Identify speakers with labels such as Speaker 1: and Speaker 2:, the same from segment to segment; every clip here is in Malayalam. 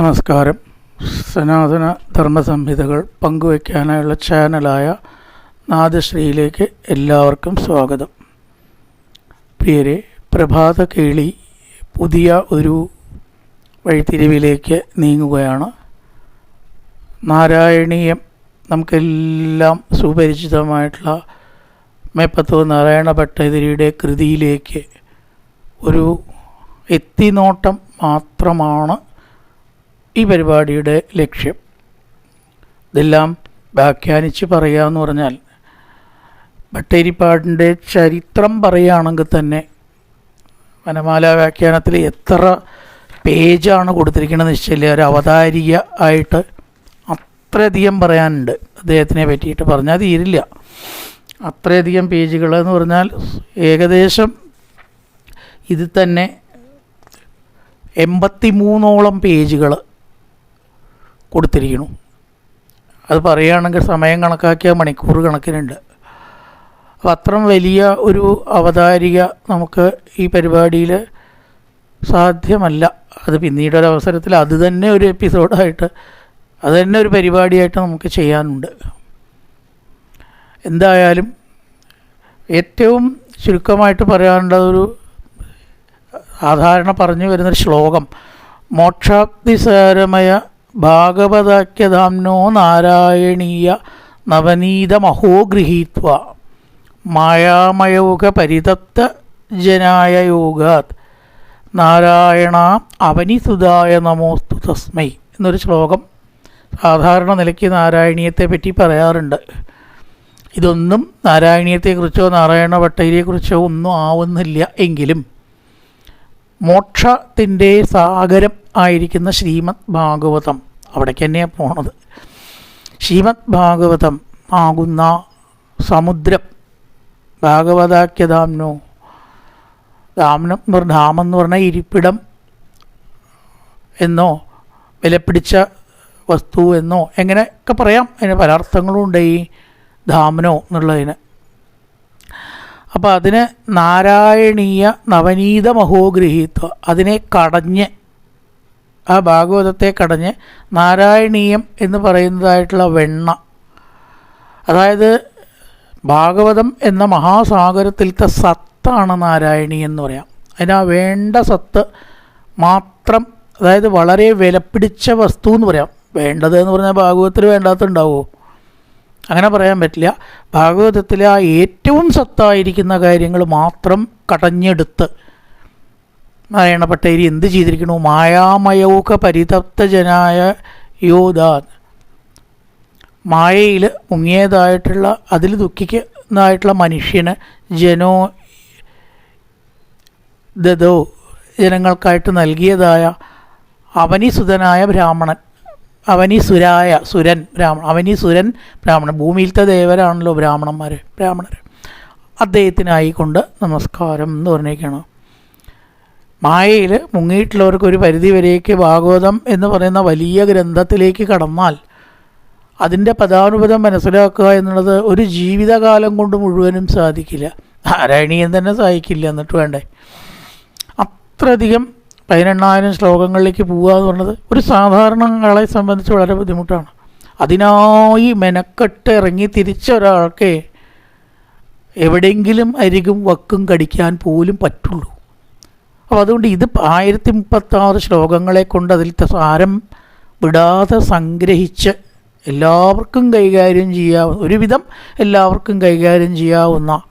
Speaker 1: നമസ്കാരം. സനാതന ധർമ്മസംഹിതകൾ പങ്കുവയ്ക്കാനായുള്ള ചാനലായ നാദശ്രീയിലേക്ക് എല്ലാവർക്കും സ്വാഗതം. പ്രിയരെ പ്രഭാത കേളി പുതിയ ഒരു വഴിത്തിരിവിലേക്ക് നീങ്ങുകയാണ്. നാരായണീയം നമുക്കെല്ലാം സുപരിചിതമായിട്ടുള്ള മേപ്പത്തോ നാരായണ ഭട്ടതിരിയുടെ കൃതിയിലേക്ക് ഒരു എത്തിനോട്ടം മാത്രമാണ് ഈ പരിപാടിയുടെ ലക്ഷ്യം. ഇതെല്ലാം വ്യാഖ്യാനിച്ച് പറയാന്ന് പറഞ്ഞാൽ ഭട്ടേരിപ്പാടിന്റെ ചരിത്രം പറയുകയാണെങ്കിൽ തന്നെ വനമാല വ്യാഖ്യാനത്തിൽ എത്ര പേജാണ് കൊടുത്തിരിക്കുന്നത് നിശ്ചയില്ല ഒരു അവതാരിക ആയിട്ട് അത്രയധികം പറയാനുണ്ട്. അദ്ദേഹത്തിനെ പറ്റിയിട്ട് പറഞ്ഞാൽ തീരില്ല. അത്രയധികം പേജുകൾ എന്ന് പറഞ്ഞാൽ ഏകദേശം ഇതിൽ തന്നെ എൺപത്തി മൂന്നോളം പേജുകൾ കൊടുത്തിരിക്കുന്നു. അത് പറയുകയാണെങ്കിൽ സമയം കണക്കാക്കിയ മണിക്കൂർ കണക്കിനുണ്ട്. അപ്പോൾ അത്രയും വലിയ ഒരു അവതാരിക നമുക്ക് ഈ പരിപാടിയിൽ സാധ്യമല്ല. അത് പിന്നീട് ഒരു അവസരത്തിൽ അത് തന്നെ ഒരു എപ്പിസോഡായിട്ട് അത് തന്നെ ഒരു പരിപാടിയായിട്ട് നമുക്ക് ചെയ്യാനുണ്ട്. എന്തായാലും ഏറ്റവും ചുരുക്കമായിട്ട് പറയാനുള്ള ഒരു സാധാരണ പറഞ്ഞു വരുന്നൊരു ശ്ലോകം മോക്ഷാക്തിസാരമയ ഭാഗവതാഖ്യധാംനോ നാരായണീയ നവനീതമഹോ ഗൃഹീത്വ. മായാമയോഗ പരിതപ്ത ജനായ യോഗാത്. നാരായണ അവനിസുതായ നമോസ്തു തസ്മൈ എന്നൊരു ശ്ലോകം സാധാരണ നിലയ്ക്ക് നാരായണീയത്തെ പറ്റി പറയാറുണ്ട്. ഇതൊന്നും നാരായണീയത്തെക്കുറിച്ചോ നാരായണ ഭട്ടതിരിയെക്കുറിച്ചോ ഒന്നും ആവുന്നില്ല എങ്കിലും മോക്ഷത്തിന്റെ സാഗരം ആയിരിക്കുന്ന ശ്രീമദ് ഭാഗവതം. അവിടേക്ക് തന്നെയാണ് പോണത്. ശ്രീമദ് ഭാഗവതം ആകുന്ന സമുദ്രം. ഭാഗവതാഖ്യധാംനോ ധാമനം എന്ന് പറഞ്ഞ ധാമം എന്ന് പറഞ്ഞാൽ ഇരിപ്പിടം എന്നോ വിലപിടിച്ച വസ്തു എന്നോ എങ്ങനെയൊക്കെ പറയാം. അതിന് പല അർത്ഥങ്ങളുണ്ട് ഈ ധാമനോ എന്നുള്ളതിന്. അപ്പോൾ അതിന് നാരായണീയ നവനീത മഹോഗൃഹീത്വ. അതിനെ കടഞ്ഞ് ആ ഭാഗവതത്തെ കടഞ്ഞ് നാരായണീയം എന്ന് പറയുന്നതായിട്ടുള്ള വെണ്ണ. അതായത് ഭാഗവതം എന്ന മഹാസാഗരത്തിലത്തെ സത്താണ് നാരായണി എന്ന് പറയാം. അതിന് ആ വേണ്ട സത്ത് മാത്രം അതായത് വളരെ വിലപിടിച്ച വസ്തു എന്ന് പറയാം. വേണ്ടത് എന്ന് പറഞ്ഞാൽ ഭാഗവതത്തിൽ വേണ്ടാത്തുണ്ടാവുമോ അങ്ങനെ പറയാൻ പറ്റില്ല. ഭാഗവതത്തിലെ ആ ഏറ്റവും സത്തായിരിക്കുന്ന കാര്യങ്ങൾ മാത്രം കടഞ്ഞെടുത്ത് നാരായണ പട്ടേരി എന്ത് ചെയ്തിരിക്കണു? മായാമയൗക പരിതപ്തജനായ യോദാൻ മായയിൽ മുങ്ങിയതായിട്ടുള്ള അതിൽ ദുഃഖിക്കുന്നതായിട്ടുള്ള മനുഷ്യന് ജനോ ദതോ ജനങ്ങൾക്കായിട്ട് നൽകിയതായ അവനിസുതനായ ബ്രാഹ്മണൻ അവനിസുരായ സുരൻ ബ്രാഹ്മണൻ അവനിസുരൻ ബ്രാഹ്മണൻ. ഭൂമിയിലത്തെ ദേവരാണല്ലോ ബ്രാഹ്മണന്മാർ ബ്രാഹ്മണർ അദ്ദേഹത്തിനായിക്കൊണ്ട് നമസ്കാരം എന്ന് പറഞ്ഞേക്കാണ്. മായയിൽ മുങ്ങിയിട്ടുള്ളവർക്ക് ഒരു പരിധി വരേക്ക് ഭാഗവതം എന്ന് പറയുന്ന വലിയ ഗ്രന്ഥത്തിലേക്ക് കടന്നാൽ അതിന്റെ പദാനുപദം മനസ്സിലാക്കുക എന്നുള്ളത് ഒരു ജീവിതകാലം കൊണ്ട് മുഴുവനും സാധിക്കില്ല. നാരായണീയൻ തന്നെ സഹായിക്കില്ല എന്നിട്ട് വേണ്ടേ. അത്രയധികം പതിനെണ്ണായിരം ശ്ലോകങ്ങളിലേക്ക് പോകുക എന്ന് പറയുന്നത് ഒരു സാധാരണ സംബന്ധിച്ച് വളരെ ബുദ്ധിമുട്ടാണ്. അതിനായി മെനക്കെട്ട് ഇറങ്ങി തിരിച്ച ഒരാൾക്ക് എവിടെയെങ്കിലും അരികും വക്കും കടിക്കാൻ പോലും പറ്റുള്ളൂ. അപ്പോൾ അതുകൊണ്ട് ഇത് ആയിരത്തി മുപ്പത്താറ് ശ്ലോകങ്ങളെ കൊണ്ട് അതിലത്തെ സാരം വിടാതെ സംഗ്രഹിച്ച് എല്ലാവർക്കും കൈകാര്യം ചെയ്യാവുന്ന ഒരുവിധം എല്ലാവർക്കും കൈകാര്യം ചെയ്യാവുന്ന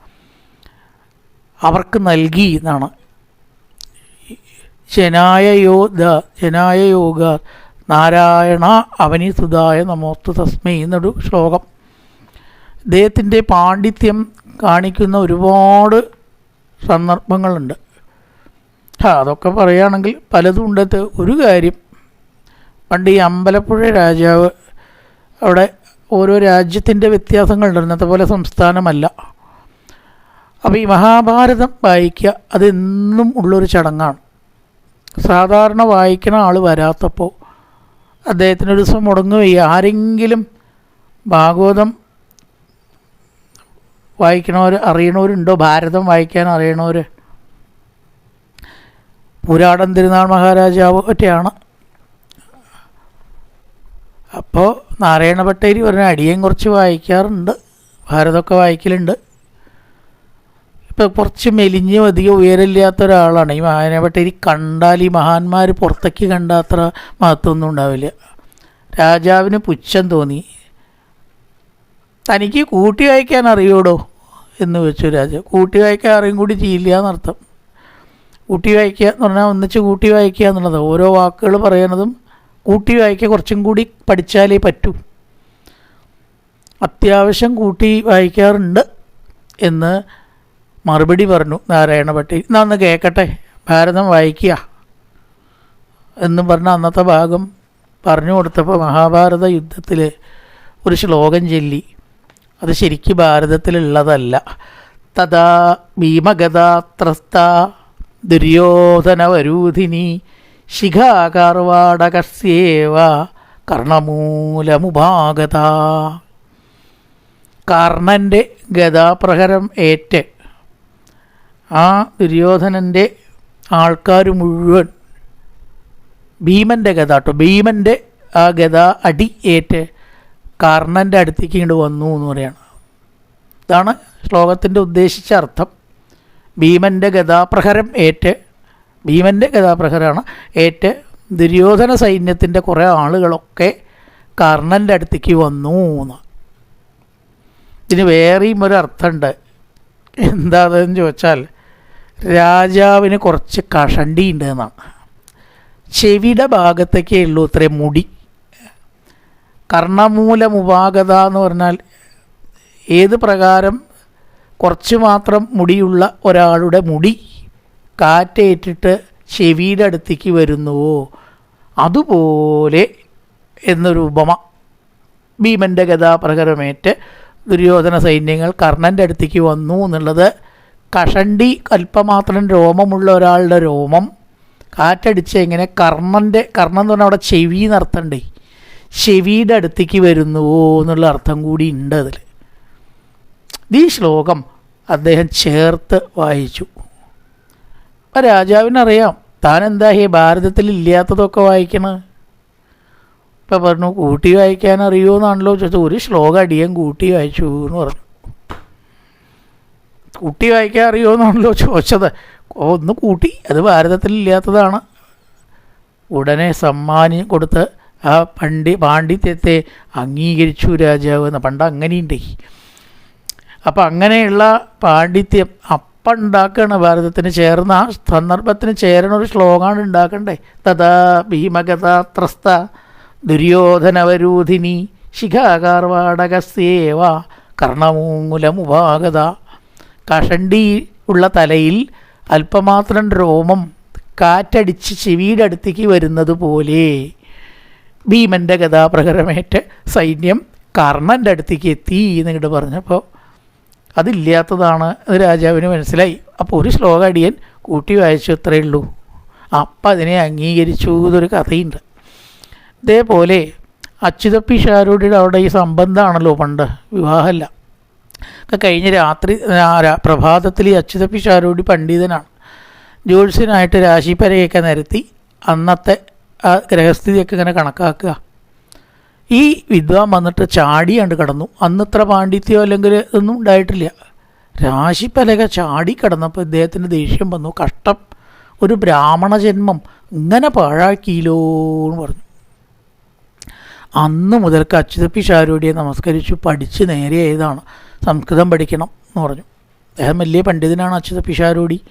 Speaker 1: അവർക്ക് നൽകി എന്നാണ്. ജനായ യോധ ജനായ യോഗ നാരായണ അവനി സുതായ നമോസ്തു തസ്മൈ എന്നൊരു ശ്ലോകം. ഇദ്ദേഹത്തിന്റെ പാണ്ഡിത്യം കാണിക്കുന്ന ഒരുപാട് സന്ദർഭങ്ങളുണ്ട്. അതൊക്കെ പറയുകയാണെങ്കിൽ പലതും ഉണ്ടത്ത് ഒരു കാര്യം പണ്ട് ഈ അമ്പലപ്പുഴ രാജാവ് അവിടെ ഓരോ രാജ്യത്തിന്റെ വ്യത്യാസങ്ങളുണ്ട്. ഇന്നത്തെ പോലെ സംസ്ഥാനമല്ല. അപ്പോൾ ഈ മഹാഭാരതം വായിക്കുക അതെന്നും ഉള്ളൊരു ചടങ്ങാണ്. സാധാരണ വായിക്കണ ആൾ വരാത്തപ്പോൾ അദ്ദേഹത്തിന് ഒരു ദിവസം മുടങ്ങുകയ്യ ആരെങ്കിലും ഭാഗവതം വായിക്കണവർ അറിയണവരുണ്ടോ? ഭാരതം വായിക്കാൻ അറിയണവർ പുരാടൻ തിരുനാൾ മഹാരാജാവ് ഒറ്റയാണ്. അപ്പോൾ നാരായണ ഭട്ടേരി പറഞ്ഞ അടിയൻ കുറച്ച് വായിക്കാറുണ്ട്. ഭാരതമൊക്കെ വായിക്കലുണ്ട്. ഇപ്പോൾ കുറച്ച് മെലിഞ്ഞ് അധികം ഉയരമില്ലാത്ത ഒരാളാണ്. ഈ നാരായണ ഭട്ടേരി കണ്ടാൽ ഈ മഹാന്മാർ പുറത്തേക്ക് കണ്ട അത്ര മഹത്വമൊന്നും ഉണ്ടാവില്ല. രാജാവിന് പുച്ഛം തോന്നി. തനിക്ക് കൂട്ടി വായിക്കാൻ അറിയൂടോ എന്ന് വെച്ചു രാജ കൂട്ടി വായിക്കാൻ അറിയും കൂടി ചെയ്യില്ല എന്നർത്ഥം. കൂട്ടി വായിക്കുക എന്ന് പറഞ്ഞാൽ ഒന്നിച്ച് കൂട്ടി വായിക്കുക എന്നുള്ളത്. ഓരോ വാക്കുകൾ പറയുന്നതും കൂട്ടി വായിക്കുക കുറച്ചും കൂടി പഠിച്ചാലേ പറ്റൂ. അത്യാവശ്യം കൂട്ടി വായിക്കാറുണ്ട് എന്ന് മറുപടി പറഞ്ഞു നാരായണ ഭട്ടി എന്നാ ഒന്ന് കേൾക്കട്ടെ ഭാരതം വായിക്കുക എന്ന് പറഞ്ഞ അന്നത്തെ ഭാഗം പറഞ്ഞു കൊടുത്തപ്പോൾ മഹാഭാരത യുദ്ധത്തിൽ ഒരു ശ്ലോകം ചൊല്ലി. അത് ശരിക്കും ഭാരതത്തിലുള്ളതല്ല. തഥാ ഭീമഗതാത്രസ്ത ദുര്യോധനവരൂധിനി ശിഖാകാർവാടകസ്യേവ കർണമൂലമുഭാഗത കർണന്റെ ഗതാപ്രഹരം ഏറ്റ് ആ ദുര്യോധനന്റെ ആൾക്കാർ മുഴുവൻ ഭീമന്റെ ഗത കേട്ടോ ഭീമന്റെ ആ ഗത അടി ഏറ്റ് കർണന്റെ അടുത്തേക്ക് ഇങ്ങോട്ട് വന്നു എന്ന് പറയുകയാണ് ഇതാണ് ശ്ലോകത്തിന്റെ ഉദ്ദേശിച്ച അർത്ഥം. ഭീമന്റെ ഗതാപ്രഹരം ഏറ്റ് ഭീമന്റെ ഗതാപ്രഹരമാണ് ഏറ്റ് ദുര്യോധന സൈന്യത്തിന്റെ കുറേ ആളുകളൊക്കെ കർണന്റെ അടുത്തേക്ക് വന്നു എന്ന്. ഇതിന് വേറെയും ഒരു അർത്ഥമുണ്ട്. എന്താണെന്ന് ചോദിച്ചാൽ രാജാവിന് കുറച്ച് കഷണ്ടി ഉണ്ട് എന്നാണ്. ചെവിയുടെ ഭാഗത്തേക്കേ ഉള്ളൂ ഇത്രയും മുടി. കർണമൂലമുപാകത എന്ന് പറഞ്ഞാൽ ഏത് പ്രകാരം കുറച്ച് മാത്രം മുടിയുള്ള ഒരാളുടെ മുടി കാറ്റേറ്റിട്ട് ചെവിയുടെ അടുത്തേക്ക് വരുന്നുവോ? അതുപോലെ എന്നൊരു ഉപമ. ഭീമന്റെ ഗതാപ്രകരമേറ്റ് ദുര്യോധന സൈന്യങ്ങൾ കർണന്റെ അടുത്തേക്ക് വന്നു എന്നുള്ളത് കഷണ്ടി അല്പമാത്രം രോമമുള്ള ഒരാളുടെ രോമം. കാറ്റടിച്ച് ഇങ്ങനെ കർണന്റെ കർണം എന്ന് പറഞ്ഞാൽ അവിടെ ചെവി നിർത്തണ്ടേ ചെവിയുടെ അടുത്തേക്ക് വരുന്നുവോ എന്നുള്ള അർത്ഥം കൂടി ഉണ്ട് അതിൽ ഈ ശ്ലോകം അദ്ദേഹം ചേർത്ത് വായിച്ചു. അപ്പം രാജാവിനറിയാം താൻ എന്താ ഈ ഭാരതത്തിൽ ഇല്ലാത്തതൊക്കെ വായിക്കണത് ഇപ്പം പറഞ്ഞു കൂട്ടി വായിക്കാൻ അറിയുമോ എന്നാണല്ലോ ചോദിച്ചത്. ഒരു ശ്ലോകം അടിയൻ കൂട്ടി വായിച്ചു എന്ന് പറഞ്ഞു. കൂട്ടി വായിക്കാൻ അറിയുമോ എന്നാണല്ലോ ചോദിച്ചത്. ഒന്ന് കൂട്ടി അത് ഭാരതത്തിൽ ഇല്ലാത്തതാണ്. ഉടനെ സമ്മാനം കൊടുത്ത് ആ പണ്ഡി പാണ്ഡിത്യത്തെ അംഗീകരിച്ചു രാജാവ് എന്ന്. പണ്ട് അങ്ങനെയുണ്ടേ. അപ്പം അങ്ങനെയുള്ള പാണ്ഡിത്യം അപ്പം ഉണ്ടാക്കുകയാണ് ഭാരതത്തിന് ചേർന്ന ആ സന്ദർഭത്തിന് ചേരുന്ന ഒരു ശ്ലോകമാണ് ഉണ്ടാക്കണ്ടേ. തഥാ ഭീമഗത ത്രസ്ത ദുര്യോധനവരൂധിനി ശിഖാകാർവാടകസ്യേവ കർണമൂലമുപാഗത. കഷണ്ടി ഉള്ള തലയിൽ അല്പമാത്രം രോമം കാറ്റടിച്ച് ചെവിയുടെ അടുത്തേക്ക് വരുന്നത് പോലെ ഭീമന്റെ ഗതാപ്രകരമേറ്റ് സൈന്യം കർണന്റെ അടുത്തേക്ക് എത്തി എന്നിങ്ങോട്ട് പറഞ്ഞപ്പോൾ അതില്ലാത്തതാണ് എന്ന് രാജാവിന് മനസ്സിലായി. അപ്പോൾ ഒരു ശ്ലോക അടിയൻ കൂട്ടി വായിച്ചു അത്രയേ ഉള്ളൂ. അപ്പം അതിനെ അംഗീകരിച്ചു എന്നൊരു കഥയുണ്ട്. ഇതേപോലെ അച്യുതപ്പി ഷാരൂടിയുടെ അവിടെ ഈ സംബന്ധമാണല്ലോ പണ്ട്. വിവാഹമല്ല. ഒക്കെ കഴിഞ്ഞ രാത്രി പ്രഭാതത്തിൽ ഈ അച്യുതപ്പിഷാരോടി പണ്ഡിതനാണ്. ജ്യോത്സ്യനായിട്ട് രാശിപ്പരയൊക്കെ നിരത്തി അന്നത്തെ ആ ഗ്രഹസ്ഥിതിയൊക്കെ ഇങ്ങനെ കണക്കാക്കുക. ഈ വിദ്വാൻ വന്നിട്ട് ചാടി കണ്ട് കിടന്നു. അന്നത്ര പാണ്ഡിത്യോ അല്ലെങ്കിൽ ഇതൊന്നും ഉണ്ടായിട്ടില്ല. രാശിപ്പലക ചാടി കടന്നപ്പോൾ ഇദ്ദേഹത്തിന് ദേഷ്യം വന്നു. കഷ്ടം. ഒരു ബ്രാഹ്മണ ജന്മം. ഇങ്ങനെ പാഴാക്കിയില്ലോ എന്ന് പറഞ്ഞു. അന്ന് മുതൽക്ക് അച്യുതപ്പി ഷാരൂടിയെ നമസ്കരിച്ചു. പഠിച്ച് നേരെ ഏതാണ് സംസ്കൃതം പഠിക്കണം എന്ന് പറഞ്ഞു. അദ്ദേഹം വലിയ പണ്ഡിതനാണ് അച്യുതപ്പി ഷാരൂടി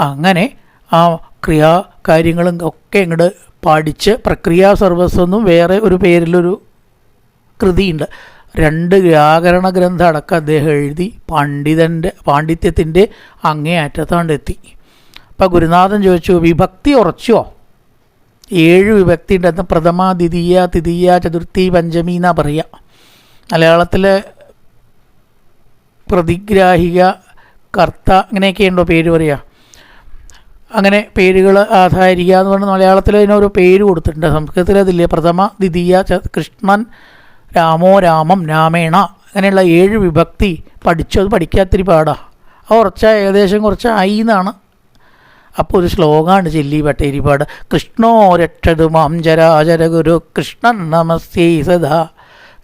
Speaker 1: അങ്ങനെ ആ ക്രിയാ കാര്യങ്ങളും ഒക്കെ ഇങ്ങോട്ട് പഠിച്ച് പ്രക്രിയാ സർവസ്വന്നും വേറെ ഒരു പേരിലൊരു കൃതിയുണ്ട്. രണ്ട് വ്യാകരണ ഗ്രന്ഥം അടക്കം അദ്ദേഹം എഴുതി പണ്ഡിതന്റെ പാണ്ഡിത്യത്തിന്റെ അങ്ങേ അറ്റത്താണ്ട് എത്തി. അപ്പം ഗുരുനാഥൻ ചോദിച്ചു വിഭക്തി ഉറച്ചോ? ഏഴ് വിഭക്തി ഉണ്ടെന്ന് പ്രഥമ ദ്വിതീയ തിതീയ ചതുർത്ഥി പഞ്ചമി എന്നാ പറയുക മലയാളത്തിലെ പ്രതിഗ്രാഹിക കർത്ത അങ്ങനെയൊക്കെയുണ്ടോ പേര് പറയുക അങ്ങനെ പേരുകൾ ആധാരിക എന്ന് പറഞ്ഞാൽ മലയാളത്തിൽ അതിനൊരു പേര് കൊടുത്തിട്ടുണ്ട്. സംസ്കൃതത്തിൽ അതില്ലേ പ്രഥമ ദ്വിതീയ കൃഷ്ണൻ രാമോ രാമം രാമേണ അങ്ങനെയുള്ള ഏഴ് വിഭക്തി പഠിച്ചു അത് പഠിക്കാത്തിരി പാടാ. അത് കുറച്ച ഏകദേശം കുറച്ച് ആയി എന്നാണ് അപ്പോൾ ഒരു ശ്ലോകമാണ് ചെല്ലി പട്ടേരിപ്പാട് കൃഷ്ണോ രക്ഷതു മാം ജരാചര ഗുരു കൃഷ്ണൻ നമസ്യേ സദാ.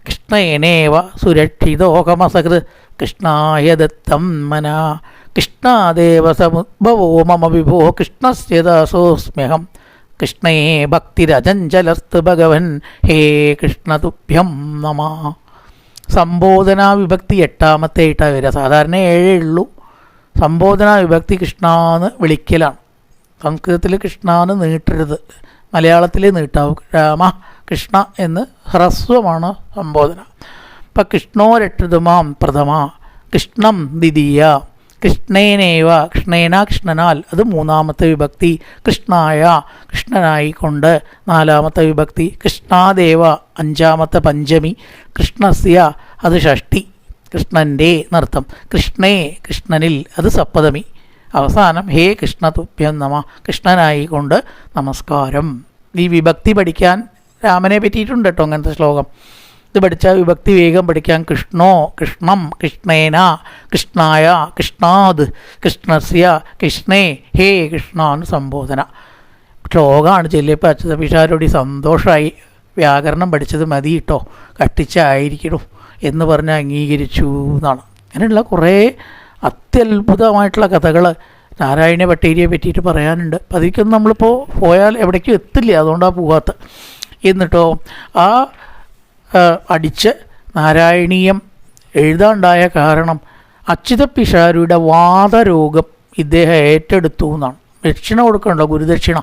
Speaker 1: കൃഷ്ണേനേവ സുരക്ഷിതോകമസഹൃത് കൃഷ്ണായ ദത്തം മന. കൃഷ്ണാദേവ സമുദ്ഭവോ മമ വിഭോ. കൃഷ്ണസ്യ ദാസോസ്മ്യഹം കൃഷ്ണേ ഭക്തിരജഞ്ചലർത്ത് ഭഗവൻ. ഹേ കൃഷ്ണ തുഭ്യം നമ. സംബോധനാ വിഭക്തി എട്ടാമത്തെ ആയിട്ടാണ് വരിക. സാധാരണ ഏഴേ ഉള്ളൂ. സംബോധനാ വിഭക്തി കൃഷ്ണ എന്ന് വിളിക്കലാണ്. സംസ്കൃതത്തിൽ കൃഷ്ണ എന്ന് നീട്ടരുത്. മലയാളത്തിൽ നീട്ടാവും. രാമ കൃഷ്ണ എന്ന് ഹ്രസ്വമാണ് സംബോധന. ഇപ്പം കൃഷ്ണോ രക്ഷതുമാം പ്രഥമ. കൃഷ്ണം ദ്വിതീയ. കൃഷ്ണേനേവ കൃഷ്ണേന കൃഷ്ണനാൽ. അത് മൂന്നാമത്തെ വിഭക്തി. കൃഷ്ണായ കൃഷ്ണനായി കൊണ്ട് നാലാമത്തെ വിഭക്തി. കൃഷ്ണാദേവ അഞ്ചാമത്തെ പഞ്ചമി. കൃഷ്ണസ്യ അത് ഷഷ്ടി. കൃഷ്ണന്റെ എന്നർത്ഥം. കൃഷ്ണേ കൃഷ്ണനിൽ അത് സപ്തമി. അവസാനം ഹേ കൃഷ്ണ തുഭ്യം നമ. കൃഷ്ണനായി കൊണ്ട് നമസ്കാരം. ഈ വിഭക്തി പഠിക്കാൻ രാമനെ പറ്റിയിട്ടുണ്ട് കേട്ടോ അങ്ങനത്തെ ശ്ലോകം. ഇത് പഠിച്ചാൽ വിഭക്തി വേഗം പഠിക്കാൻ കൃഷ്ണോ കൃഷ്ണം കൃഷ്ണേന കൃഷ്ണായ കൃഷ്ണാത് കൃഷ്ണസ്യ കൃഷ്ണേ ഹേ കൃഷ്ണ എന്ന് സംബോധന. ശ്ലോകമാണ് ചെല്ലിയപ്പോൾ അച്യുതപിഷാരോടി സന്തോഷമായി വ്യാകരണം പഠിച്ചത് മതി കേട്ടോ കട്ടിച്ചായിരിക്കണം എന്ന് പറഞ്ഞ് അംഗീകരിച്ചു എന്നാണ് അങ്ങനെയുള്ള കുറേ അത്യത്ഭുതമായിട്ടുള്ള കഥകൾ നാരായണ ഭട്ടേരിയെ പറ്റിയിട്ട് പറയാനുണ്ട്. അപ്പം അതിലേക്കൊന്നും നമ്മളിപ്പോൾ പോയാൽ എവിടേക്കും എത്തില്ല അതുകൊണ്ടാണ് പോകാത്ത എന്നിട്ടോ ആ, അടിച്ച് നാരായണീയം എഴുതാണ്ടായ കാരണം അച്യുത വാതരോഗം ഇദ്ദേഹം ഏറ്റെടുത്തു എന്നാണ്. ദക്ഷിണ കൊടുക്കണ്ട ഗുരുദക്ഷിണ.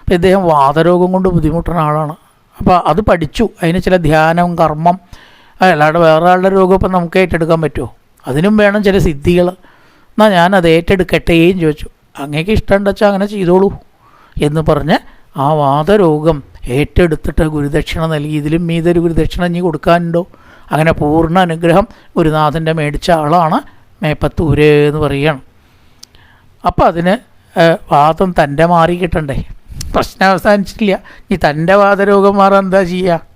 Speaker 1: അപ്പം ഇദ്ദേഹം വാദരോഗം കൊണ്ട് ബുദ്ധിമുട്ടുന്ന ആളാണ്. അപ്പോൾ അത് പഠിച്ചു. അതിന് ചില ധ്യാനം കർമ്മം അല്ലാണ്ട് വേറെ ആളുടെ രോഗം ഇപ്പം നമുക്ക് ഏറ്റെടുക്കാൻ പറ്റുമോ? അതിനും വേണം ചില സിദ്ധികൾ എന്നാൽ ഞാനത് ഏറ്റെടുക്കട്ടേയും ചോദിച്ചു. അങ്ങേക്ക് ഇഷ്ടം വെച്ചാൽ അങ്ങനെ ചെയ്തോളൂ എന്ന് പറഞ്ഞ് ആ വാദരോഗം ഏറ്റെടുത്തിട്ട് ഗുരുദക്ഷിണ നൽകി. ഇതിലും മീതൊരു ഗുരുദക്ഷിണ ഇനി കൊടുക്കാനുണ്ടോ? അങ്ങനെ പൂർണ അനുഗ്രഹം ഗുരുനാഥന്റെ മേടിച്ച ആളാണ് മേപ്പത്തൂര് എന്ന് പറയുകയാണ്. അപ്പോൾ അതിന് വാദം തന്റെ മാറി കിട്ടണ്ടേ? പ്രശ്നം അവസാനിച്ചിട്ടില്ല. ഇനി തന്റെ വാദരോഗം മാറാൻ എന്താ ചെയ്യുക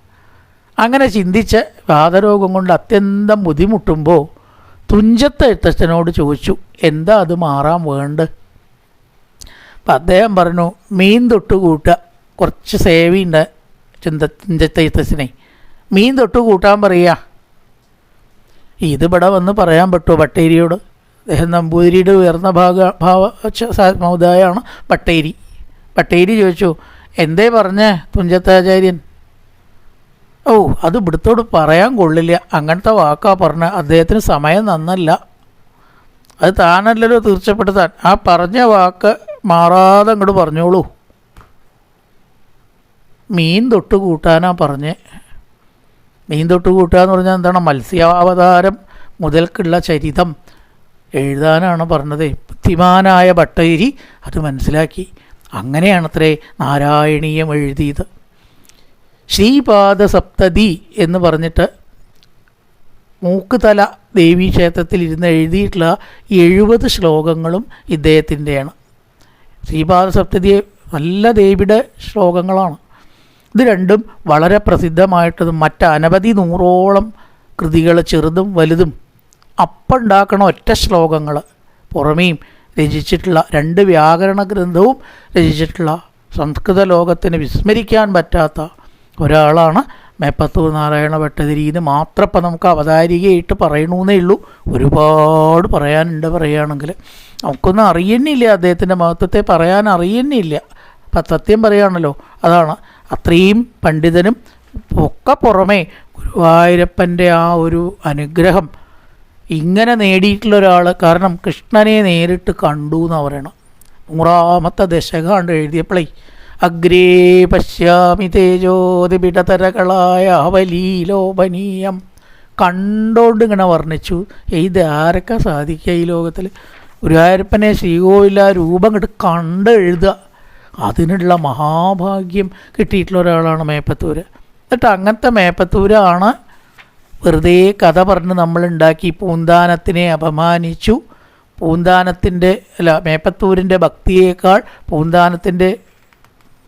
Speaker 1: അങ്ങനെ ചിന്തിച്ച് വാദരോഗം കൊണ്ട് അത്യന്തം ബുദ്ധിമുട്ടുമ്പോൾ തുഞ്ചത്ത് എഴുത്തച്ഛനോട് ചോദിച്ചു എന്താ അത് മാറാൻ വേണ്ട അപ്പം അദ്ദേഹം പറഞ്ഞു മീൻ തൊട്ട് കൂട്ടുക കുറച്ച് സേവിയുണ്ട് ചിന്ത എഴുത്തച്ഛനെ മീൻ തൊട്ട് കൂട്ടാൻ പറയുക ഇത് ഇവിടെ വന്ന് പറയാൻ പറ്റുമോ ബട്ടേരിയോട് അദ്ദേഹം നമ്പൂതിരിയുടെ ഉയർന്ന ഭാഗ ഭാവ സമുദായമാണ് ബട്ടേരി ബട്ടേരി ചോദിച്ചു എന്തേ പറഞ്ഞേ തുഞ്ചത്താചാര്യൻ? ഓ അത് ഇവിടുത്തോട് പറയാൻ കൊള്ളില്ല. അങ്ങനത്തെ വാക്കാ പറഞ്ഞ. അദ്ദേഹത്തിന് സമയം നന്നല്ല. അത് താനല്ലല്ലോ തീർച്ചപ്പെടുത്താൻ ആ പറഞ്ഞ വാക്ക് മാറാതെ അങ്ങോട്ട് പറഞ്ഞോളൂ. മീൻ തൊട്ട് കൂട്ടാനാ പറഞ്ഞ്. മീൻ തൊട്ട് കൂട്ടുക എന്ന് പറഞ്ഞാൽ എന്താണ്? മത്സ്യാവതാരം മുതൽക്കുള്ള ചരിതം എഴുതാനാണ് പറഞ്ഞത്. ബുദ്ധിമാനായ ഭട്ടഗിരി അത് മനസ്സിലാക്കി. അങ്ങനെയാണത്രേ നാരായണീയം എഴുതിയത്. ശ്രീപാദ സപ്തതി എന്ന് പറഞ്ഞിട്ട് മൂക്കുതല ദേവീക്ഷേത്രത്തിൽ ഇരുന്ന് എഴുതിയിട്ടുള്ള എഴുപത് ശ്ലോകങ്ങളും ഇദ്ദേഹത്തിന്റെയാണ്. ശ്രീപാദ സപ്തതി നല്ല ദേവിയുടെ ശ്ലോകങ്ങളാണ്. ഇത് രണ്ടും വളരെ പ്രസിദ്ധമായിട്ടതും മറ്റനവധി നൂറോളം കൃതികൾ ചെറുതും വലുതും അപ്പുണ്ടാക്കണ ഒറ്റ ശ്ലോകങ്ങൾ പുറമേയും രചിച്ചിട്ടുള്ള രണ്ട് വ്യാകരണ ഗ്രന്ഥവും രചിച്ചിട്ടുള്ള സംസ്കൃത ലോകത്തിന് വിസ്മരിക്കാൻ പറ്റാത്ത ഒരാളാണ് മേപ്പത്തൂർ നാരായണ ഭട്ടതിരി. ഇത് മാത്രം ഇപ്പം നമുക്ക് അവതാരികയായിട്ട് പറയണമെന്നേ ഉള്ളൂ. ഒരുപാട് പറയാനുണ്ട് പറയുകയാണെങ്കിൽ. നമുക്കൊന്നും അറിയുന്നില്ല. അദ്ദേഹത്തിന്റെ മഹത്വത്തെ പറയാൻ അറിയുന്നില്ല. അപ്പം സത്യം പറയുകയാണല്ലോ. അതാണ്. അത്രയും പണ്ഡിതനും ഒക്കെ പുറമേ ഗുരുവായൂരപ്പന്റെ ആ ഒരു അനുഗ്രഹം ഇങ്ങനെ നേടിയിട്ടുള്ള ഒരാൾ കാരണം കൃഷ്ണനെ നേരിട്ട് കണ്ടു എന്ന് പറയണം. നൂറാമത്തെ ദശകാണ്ട് എഴുതിയപ്പോഴേ അഗ്രേ പശ്യാമി തേജോതിപിടതരകളായ അവലീലോപനീയം. കണ്ടോണ്ട് ഇങ്ങനെ വർണിച്ചു. ഇത് ആരൊക്കെ സാധിക്കുക ഈ ലോകത്തിൽ ഗുരുവായൂരപ്പനെ ശ്രീകോവില രൂപം കണ്ട് കണ്ട് എഴുതുക. അതിനുള്ള മഹാഭാഗ്യം കിട്ടിയിട്ടുള്ള ഒരാളാണ് മേപ്പത്തൂർ എന്നിട്ട് അങ്ങനത്തെ മേപ്പത്തൂരാണ് വെറുതെ കഥ പറഞ്ഞ് നമ്മളുണ്ടാക്കി പൂന്താനത്തിനെ അപമാനിച്ചു. പൂന്താനത്തിന്റെ അല്ല മേപ്പത്തൂരിന്റെ ഭക്തിയേക്കാൾ പൂന്താനത്തിന്റെ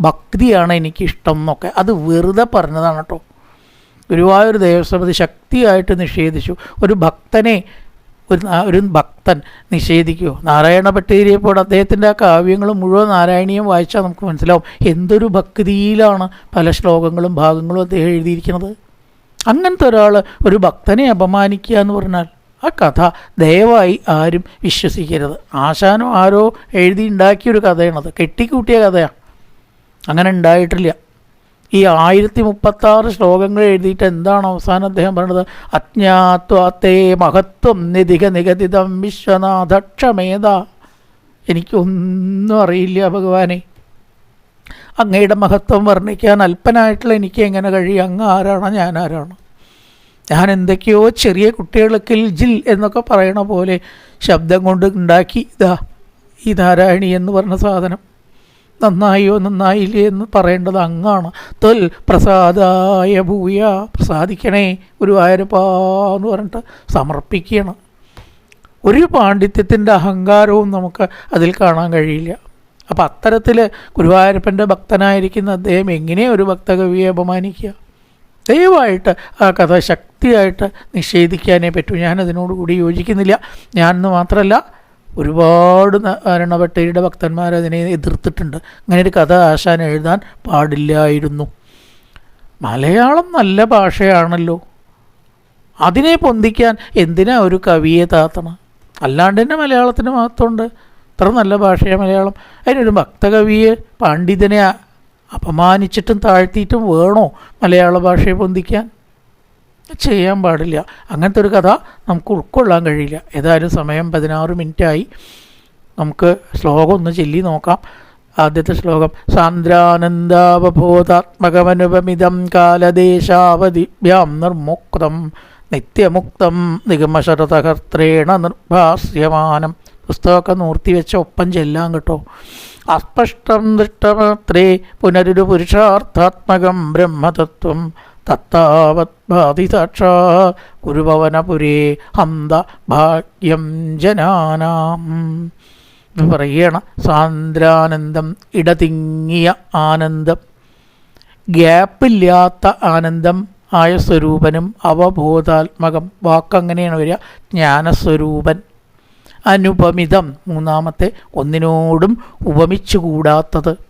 Speaker 1: ഭക്തിയാണ് എനിക്കിഷ്ടം എന്നൊക്കെ. അത് വെറുതെ പറഞ്ഞതാണ് കേട്ടോ. ഗുരുവായൂർ ദേവസ്വപതി ശക്തിയായിട്ട് നിഷേധിച്ചു. ഒരു ഭക്തനെ ഒരു ഒരു ഭക്തൻ നിഷേധിക്കുമോ നാരായണ ഭട്ടതിരിയെപ്പോൾ അദ്ദേഹത്തിന്റെ ആ കാവ്യങ്ങൾ മുഴുവൻ നാരായണീയം വായിച്ചാൽ നമുക്ക് മനസ്സിലാവും എന്തൊരു ഭക്തിയിലാണ് പല ശ്ലോകങ്ങളും ഭാഗങ്ങളും അദ്ദേഹം എഴുതിയിരിക്കുന്നത്. അങ്ങനത്തെ ഒരാൾ ഒരു ഭക്തനെ അപമാനിക്കുക എന്ന് പറഞ്ഞാൽ ആ കഥ ദയവായി ആരും വിശ്വസിക്കരുത്. ആശാനോ ആരോ എഴുതി ഉണ്ടാക്കിയൊരു കഥയാണത് കെട്ടിക്കൂട്ടിയ കഥയാണ്. അങ്ങനെ ഉണ്ടായിട്ടില്ല. ഈ ആയിരത്തി മുപ്പത്താറ് ശ്ലോകങ്ങൾ എഴുതിയിട്ട് എന്താണ് അവസാനം അദ്ദേഹം പറഞ്ഞത്? അജ്ഞാത്വാത്തേ മഹത്വം നിധിക നിഗതിതം വിശ്വനാഥ ക്ഷമേത. എനിക്കൊന്നും അറിയില്ല ഭഗവാനെ. അങ്ങയുടെ മഹത്വം വർണിക്കാൻ അല്പനായിട്ടുള്ള എനിക്ക് എങ്ങനെ കഴിയും? അങ്ങ് ആരാണ്? ഞാൻ ആരാണ്? ഞാൻ എന്തൊക്കെയോ ചെറിയ കുട്ടികൾക്ക് ജിൽ എന്നൊക്കെ പറയണ പോലെ ശബ്ദം കൊണ്ട് ഉണ്ടാക്കി ഇതാ ഈ നാരായണി എന്ന് പറഞ്ഞ സാധനം. നന്നായോ നന്നായില്ലേ എന്ന് പറയേണ്ടത് അങ്ങാണ്. തൊൽ പ്രസാദായ ഭൂയ. പ്രസാദിക്കണേ ഒരു എന്ന് പറഞ്ഞിട്ട് സമർപ്പിക്കണം. ഒരു പാണ്ഡിത്യത്തിന്റെ അഹങ്കാരവും നമുക്ക് അതിൽ കാണാൻ കഴിയില്ല. അപ്പം അത്തരത്തിൽ ഗുരുവായൂരപ്പന്റെ ഭക്തനായിരിക്കുന്ന അദ്ദേഹം എങ്ങനെ ഒരു ഭക്തകവിയെ അപമാനിക്കുക? ദയവായിട്ട് ആ കഥ ശക്തിയായിട്ട് നിഷേധിക്കാനേ പറ്റൂ. ഞാനതിനോട് കൂടി യോജിക്കുന്നില്ല. ഞാനെന്ന് മാത്രമല്ല ഒരുപാട് നാരായണഭട്ടതിയുടെ ഭക്തന്മാർ അതിനെ എതിർത്തിട്ടുണ്ട്. അങ്ങനെ ഒരു കഥ ആശാൻ എഴുതാൻ പാടില്ലായിരുന്നു. മലയാളം നല്ല ഭാഷയാണല്ലോ. അതിനെ പൊന്തിക്കാൻ എന്തിനാ ഒരു കവിയെ താത്തണം? അല്ലാണ്ട് തന്നെ മലയാളത്തിന് മഹത്വമുണ്ട് ഇത്ര നല്ല ഭാഷയാണ് മലയാളം. അതിനൊരു ഭക്തകവിയെ പണ്ഡിതനെ അപമാനിച്ചിട്ടും താഴ്ത്തിയിട്ടും വേണോ മലയാള ഭാഷയെ പൊന്തിക്കാൻ? ചെയ്യാൻ പാടില്ല. അങ്ങനത്തെ ഒരു കഥ നമുക്ക് ഉൾക്കൊള്ളാൻ കഴിയില്ല. ഏതായാലും സമയം പതിനാറ് മിനിറ്റായി. നമുക്ക് ശ്ലോകം ഒന്ന് ചൊല്ലി നോക്കാം. ആദ്യത്തെ ശ്ലോകം സാന്ദ്രാനന്ദാവബോധാത്മകമനുപമിതം കാലദേശാവധിഭ്യാം നിർമുക്തം നിത്യമുക്തം നിഗമശരതകർത്രേണ നിർഭാസ്യമാനം. പുസ്തകമൊക്കെ നൂർത്തി വെച്ച ഒപ്പം ചെല്ലാം കേട്ടോ. അസ്പഷ്ടം ദൃഷ്ടമാത്രേ പുനരൊരു പുരുഷാർത്ഥാത്മകം ബ്രഹ്മതത്വം തത്താവത് ഭാതി സാക്ഷാ ഗുരുഭവനപുരേ ഹന്ത ഭാഗ്യം ജനാനാം. പറയണം സാന്ദ്രാനന്ദം ഇടതിങ്ങിയ ആനന്ദം. ഗ്യാപ്പില്ലാത്ത ആനന്ദം ആയ സ്വരൂപനും അവബോധാത്മകം. വാക്കങ്ങനെയാണ് വരിക ജ്ഞാനസ്വരൂപൻ. അനുപമിതം മൂന്നാമത്തെ ഒന്നിനോടും ഉപമിച്ചുകൂടാത്തത്.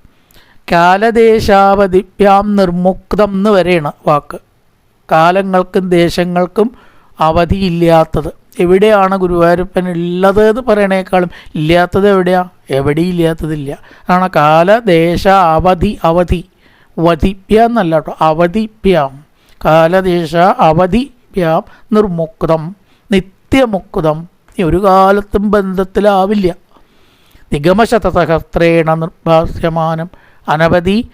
Speaker 1: കാലദേശാവധിഭ്യാം നിർമുക്തം എന്ന് വരെയാണ് വാക്ക്. കാലങ്ങൾക്കും ദേശങ്ങൾക്കും അവധിയില്ലാത്തത്. എവിടെയാണ് ഗുരുവായൂരപ്പൻ ഉള്ളത് എന്ന് പറയണേക്കാളും ഇല്ലാത്തത് എവിടെയാണ് എവിടെയും ഇല്ലാത്തതില്ല. അതാണ് കാലദേശ അവധി അവധി വധിപ്യ എന്നല്ല കേട്ടോ അവധിപ്യാം. കാലദേശ അവധിപ്യാം നിർമുക്തം നിത്യമുക്തം. ഒരു കാലത്തും ബന്ധത്തിലാവില്ല. നിഗമശതസഹസ്രേണ നിർഭാസ്യമാനം. അനവധി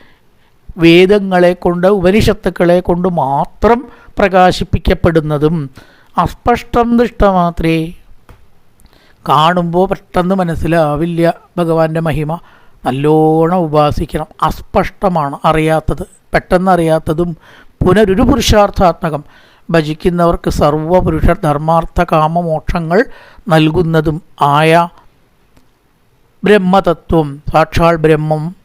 Speaker 1: വേദങ്ങളെ കൊണ്ട് ഉപനിഷത്തുക്കളെ കൊണ്ട് മാത്രം പ്രകാശിപ്പിക്കപ്പെടുന്നതും അസ്പഷ്ടം ദൃഷ്ടമാത്രേ കാണുമ്പോൾ പെട്ടെന്ന് മനസ്സിലാവില്ല. ഭഗവാന്റെ മഹിമ നല്ലോണം ഉപാസിക്കണം. അസ്പഷ്ടമാണ് അറിയാത്തത്. പെട്ടെന്ന് അറിയാത്തതും പുനരൊരു പുരുഷാർത്ഥാത്മകം ഭജിക്കുന്നവർക്ക് സർവപുരുഷ ധർമാർത്ഥ കാമമോക്ഷങ്ങൾ നൽകുന്നതും ആയ ബ്രഹ്മതത്വം സാക്ഷാൽ ബ്രഹ്മം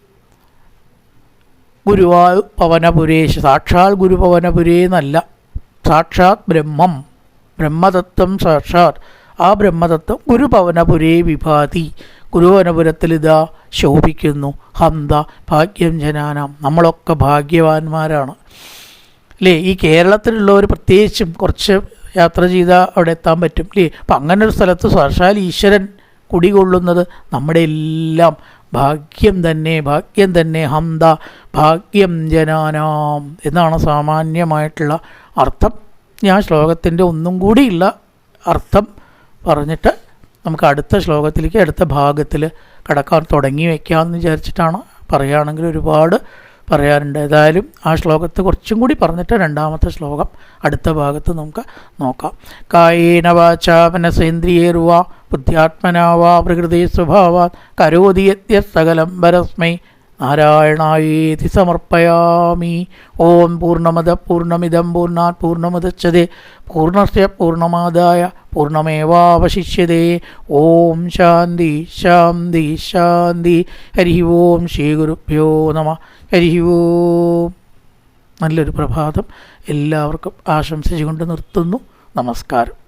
Speaker 1: ഗുരുവായു പവനപുരേശ് സാക്ഷാൽ ഗുരുപവനപുരേ എന്നല്ല. സാക്ഷാത് ബ്രഹ്മം. ബ്രഹ്മതത്വം സാക്ഷാത് ആ ബ്രഹ്മതത്വം ഗുരുപവനപുരേ വിഭാതി. ഗുരുവനപുരത്തിൽ ഇതാ ശോഭിക്കുന്നു. ഹന്ത ഭാഗ്യം ജനാനാം. നമ്മളൊക്കെ ഭാഗ്യവാന്മാരാണ്. അല്ലേ ഈ കേരളത്തിലുള്ളവർ പ്രത്യേകിച്ചും കുറച്ച് യാത്ര ചെയ്താൽ അവിടെ എത്താൻ പറ്റും. അല്ലേ അപ്പം അങ്ങനെ ഒരു സ്ഥലത്ത് സാക്ഷാൽ ഈശ്വരൻ കുടികൊള്ളുന്നത് നമ്മുടെ എല്ലാം ഭാഗ്യം തന്നെ ഭാഗ്യം തന്നെ ഹന്ത ഭാഗ്യം ജനാനാം എന്നാണ് സാമാന്യമായിട്ടുള്ള അർത്ഥം. ഞാൻ ശ്ലോകത്തിന്റെ ഒന്നും കൂടിയുള്ള അർത്ഥം പറഞ്ഞിട്ട് നമുക്ക് അടുത്ത ശ്ലോകത്തിലേക്ക് അടുത്ത ഭാഗത്തിൽ കടക്കാൻ തുടങ്ങി വയ്ക്കാമെന്ന് വിചാരിച്ചിട്ടാണ് പറയുകയാണെങ്കിൽ ഒരുപാട് പറയാനുണ്ട് ഏതായാലും ആ ശ്ലോകത്തെ കുറച്ചും കൂടി പറഞ്ഞിട്ട് രണ്ടാമത്തെ ശ്ലോകം അടുത്ത ഭാഗത്ത് നമുക്ക് നോക്കാം. കായേന വാചാ മനസേന്ദ്രിയേർവാ ബുദ്ധ്യാത്മനാവാ പ്രകൃതി സ്വഭാവാ കരോതി യജ്ഞ സകലം പരസ്മൈ നാരായണായേതി സമർപ്പയാമി. ഓം പൂർണമത പൂർണമിതം പൂർണാത് പൂർണമുദച്ഛതേ പൂർണസ്യ പൂർണമാദായ പൂർണമേവാവശിഷ്യതേ ഓം ശാന്തി ശാന്തി ശാന്തി. ഹരി ഓം ശ്രീ ഗുരുഭ്യോ നമ. ഹരി ഓം. നല്ലൊരു പ്രഭാതം. എല്ലാവർക്കും ആശംസിച്ചുകൊണ്ട് നിർത്തുന്നു. നമസ്കാരം.